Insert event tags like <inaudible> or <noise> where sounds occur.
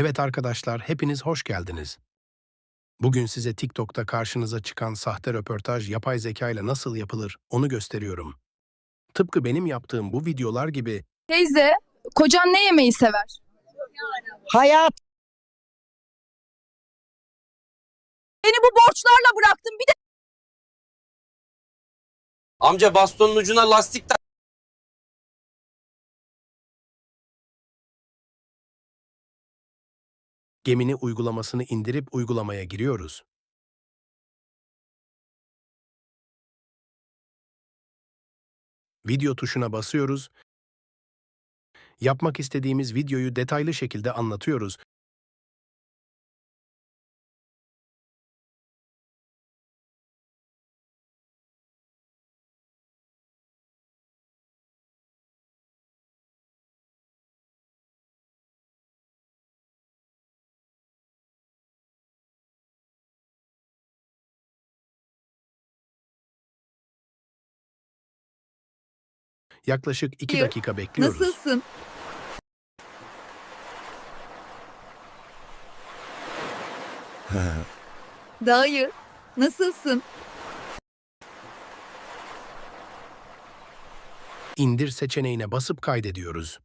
Evet arkadaşlar, hepiniz hoş geldiniz. Bugün size TikTok'ta karşınıza çıkan sahte röportaj yapay zeka ile nasıl yapılır onu gösteriyorum. Tıpkı benim yaptığım bu videolar gibi Teyze, kocan ne yemeği sever? Hayat Beni bu borçlarla bıraktın. Bir de Amca bastonun ucuna lastik tak. Gemini uygulamasını indirip uygulamaya giriyoruz. Video tuşuna basıyoruz. Yapmak istediğimiz videoyu detaylı şekilde anlatıyoruz. Yaklaşık 2 Hayır. dakika bekliyoruz. nasılsın? <laughs> Dayı, nasılsın? İndir seçeneğine basıp kaydediyoruz.